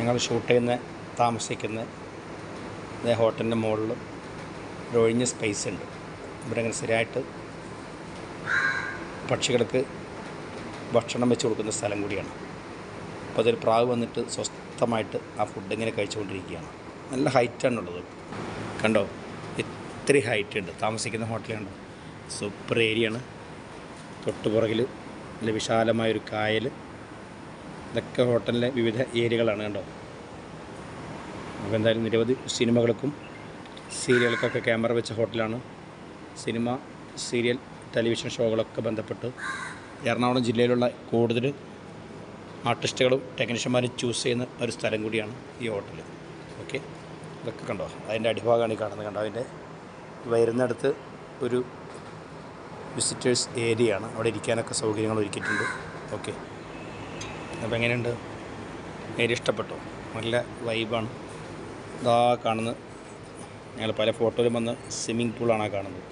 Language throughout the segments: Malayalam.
ഞങ്ങൾ ഷൂട്ട് ചെയ്യുന്ന താമസിക്കുന്ന ഹോട്ടലിന്റെ മുകളിൽ ഒരു ഒഴിഞ്ഞ സ്പേസ് ഉണ്ട്. ഇവിടെ അങ്ങനെ സ്ഥിരമായിട്ട് പക്ഷികൾക്ക് ഭക്ഷണം വെച്ച് കൊടുക്കുന്ന സ്ഥലം കൂടിയാണ്. അപ്പോൾ അതൊരു പ്രാവ് വന്നിട്ട് സ്വസ്ഥമായിട്ട് ആ ഫുഡ് ഇങ്ങനെ കഴിച്ചുകൊണ്ടിരിക്കുകയാണ്. നല്ല ഹൈറ്റാണ് ഉള്ളത് കണ്ടോ? ഇത്രയും ഹൈറ്റ് ഉണ്ട്. താമസിക്കുന്ന ഹോട്ടൽ കണ്ടോ? സൂപ്പർ ഏരിയയാണ് തൊട്ടുപുറകിൽ നല്ല വിശാലമായൊരു കായൽ ഇതൊക്കെ ഹോട്ടലിലെ വിവിധ ഏരിയകളാണ് കണ്ടോ? അപ്പോൾ എന്തായാലും നിരവധി സിനിമകൾക്കും സീരിയലുകൾക്കൊക്കെ ക്യാമറ വെച്ച ഹോട്ടലാണ്. സിനിമ സീരിയൽ ടെലിവിഷൻ ഷോകളൊക്കെ ബന്ധപ്പെട്ട് എറണാകുളം ജില്ലയിലുള്ള കൂടുതൽ ആർട്ടിസ്റ്റുകളും ടെക്നീഷ്യന്മാരും ചൂസ് ചെയ്യുന്ന ഒരു സ്ഥലം കൂടിയാണ് ഈ ഹോട്ടൽ ഓക്കെ? ഇതൊക്കെ കണ്ടോ? അതിന്റെ അടിഭാഗമാണ് ഈ കാണുന്നത് കണ്ടോ? അതിന്റെ വരുന്നിടത്ത് ഒരു വിസിറ്റേഴ്സ് ഏരിയയാണ്. അവിടെ ഇരിക്കാനൊക്കെ സൗകര്യങ്ങൾ ഒരുക്കിയിട്ടുണ്ട്. ഓക്കെ? അപ്പോൾ എങ്ങനെയുണ്ട്? നേരി ഇഷ്ടപ്പെട്ടു? നല്ല വൈബാണ് ഇതാ കാണുന്നത്. ഞങ്ങൾ പല ഫോട്ടോയിലും വന്ന് സ്വിമ്മിംഗ് പൂളാണ് കാണുന്നത്.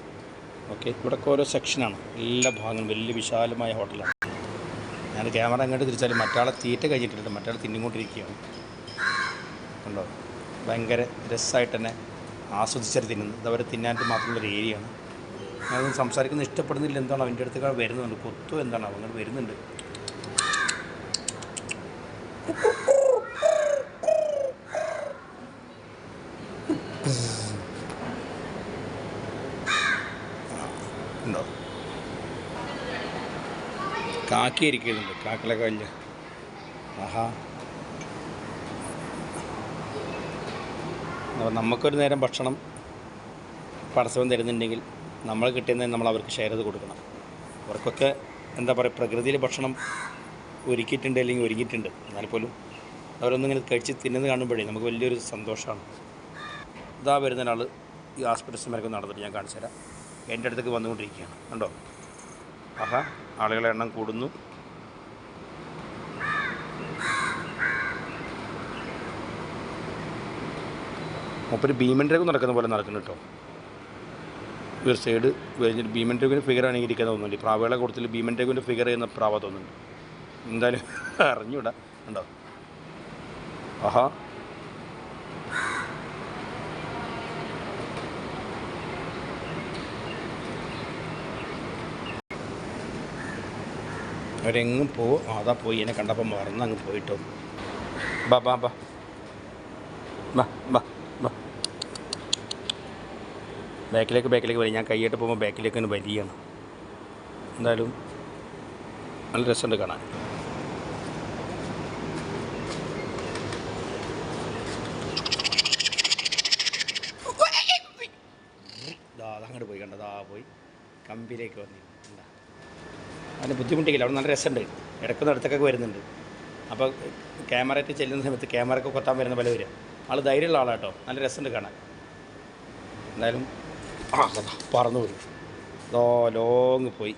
ഓക്കെ ഇവിടെയൊക്കെ ഓരോ സെക്ഷനാണ് എല്ലാ ഭാഗങ്ങളും വലിയ വിശാലമായ ഹോട്ടലാണ് ഞാൻ ക്യാമറ അങ്ങോട്ട് തിരിച്ചാലും മറ്റാളെ തീറ്റ കഴിഞ്ഞിട്ടില്ല. മറ്റാളെ തിന്നിക്കൊണ്ടിരിക്കുകയാണ് ഉണ്ടോ ഭയങ്കര രസമായിട്ട് തന്നെ ആസ്വദിച്ചത് തിന്നുന്നത് ഇതവരെ അവർ മാത്രമുള്ള ഒരു ഏരിയയാണ് ഞാനൊന്നും സംസാരിക്കുന്നത് ഇഷ്ടപ്പെടുന്നില്ല. എന്താണ് അവന്റെ അടുത്തേക്കാൾ വരുന്നുണ്ട് കൊത്തു എന്താണ്? അവങ്ങൾ വരുന്നുണ്ട്. ഉണ്ടോ കാക്കി ഇരിക്കുന്നുണ്ട്. വലിയ ആഹാ. അപ്പോൾ നമുക്കൊരു നേരം ഭക്ഷണം പടച്ചവൻ തരുന്നുണ്ടെങ്കിൽ നമ്മൾ കിട്ടുന്നത് നമ്മൾ അവർക്ക് ഷെയർ ചെയ്ത് കൊടുക്കണം. അവർക്കൊക്കെ എന്താ പറയുക പ്രകൃതിയിൽ ഭക്ഷണം ഒരുക്കിയിട്ടുണ്ട് അല്ലെങ്കിൽ ഒരുങ്ങിയിട്ടുണ്ട്. എന്നാൽ പോലും അവരൊന്നും ഇങ്ങനെ കഴിച്ച് തിന്നുന്നത് കാണുമ്പോഴേ നമുക്ക് വലിയൊരു സന്തോഷമാണ്. ഇതാ വരുന്ന ഒരാൾ ഈ ഹോസ്പിറ്റൽസിന്മാരൊക്കെ നടന്നിട്ട് ഞാൻ കാണിച്ചു തരാം. എന്റെ അടുത്തേക്ക് വന്നുകൊണ്ടിരിക്കുകയാണ്. കണ്ടോ? ആഹാ ആളുകളെ എണ്ണം കൂടുന്നു. മൂപ്പര് ഭീമൻ ഡ്രൈവ് നടക്കുന്ന പോലെ നടക്കുന്നു കേട്ടോ. ഒരു സൈഡ് കഴിഞ്ഞിട്ട് ഭീമൻ ഡ്രൈവിന്റെ ഫിഗർ ആണെങ്കിൽ ഇരിക്കാൻ തോന്നുന്നുണ്ട്. പ്രാവുകളെ കൊടുത്തിട്ട് ഭീമൻ ഡ്രൈവിന്റെ ഫിഗർ ചെയ്യുന്ന പ്രാവ തോന്നുന്നുണ്ട്. എന്തായാലും അറിഞ്ഞൂടാ. ഉണ്ടോ ആഹാ. അവരെങ്ങും ആ, അതാ പോയി. എന്നെ കണ്ടപ്പോൾ മറന്ന് അങ്ങ് പോയിട്ടോ. ബാ ബാ ബാ. ബാ ബാ ബാക്കിലേക്ക് ബാക്കിലേക്ക് വരും. ഞാൻ കൈയിട്ട് പോകുമ്പോൾ ബാക്കിലേക്ക് വലിയാണ് എന്തായാലും നല്ല രസമുണ്ട് കാണാൻ. ദാ അതങ്ങോട്ട് പോയി കണ്ടത് ആ പോയി കമ്പിയിലേക്ക് വന്നു. എന്താ? അതിന് ബുദ്ധിമുട്ടില്ല അവിടെ നല്ല രസമുണ്ട്. ഇടക്കുന്ന അടുത്തൊക്കെ വരുന്നുണ്ട്. അപ്പോൾ ക്യാമറയിട്ട് ചെല്ലുന്ന സമയത്ത് ക്യാമറയൊക്കെ കൊത്താൻ വരുന്ന പല വരിക. ആൾ ധൈര്യമുള്ള ആളാട്ടോ. നല്ല രസമുണ്ട് കാണാൻ. എന്തായാലും പറന്നു വരും അതോ ലോങ് പോയി.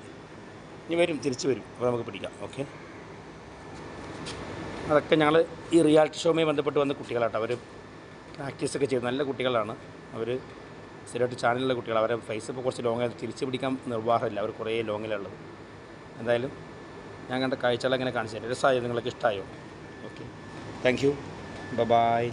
ഇനി വരും തിരിച്ചു വരും. അപ്പോൾ നമുക്ക് പിടിക്കാം ഓക്കെ? അതൊക്കെ ഞങ്ങൾ ഈ റിയാലിറ്റി ഷോയുമായി ബന്ധപ്പെട്ട് വന്ന കുട്ടികളാട്ടോ. അവർ പ്രാക്ടീസൊക്കെ ചെയ്തു. നല്ല കുട്ടികളാണ്. അവർ സ്ഥിരമായിട്ട് ചാനലിലെ കുട്ടികൾ അവരെ ഫേസ് ഇപ്പോൾ കുറച്ച് ലോങ് തിരിച്ചു പിടിക്കാൻ നിർവാഹമില്ല അവർ കുറേ ലോങ്ങിലുള്ളത് എന്തായാലും ഞാൻ കണ്ട കാഴ്ചകൾ എങ്ങനെ കാണിച്ചു തരാം രസമായോ നിങ്ങൾക്ക് ഇഷ്ടമായോ ഓക്കെ താങ്ക് യു ബൈ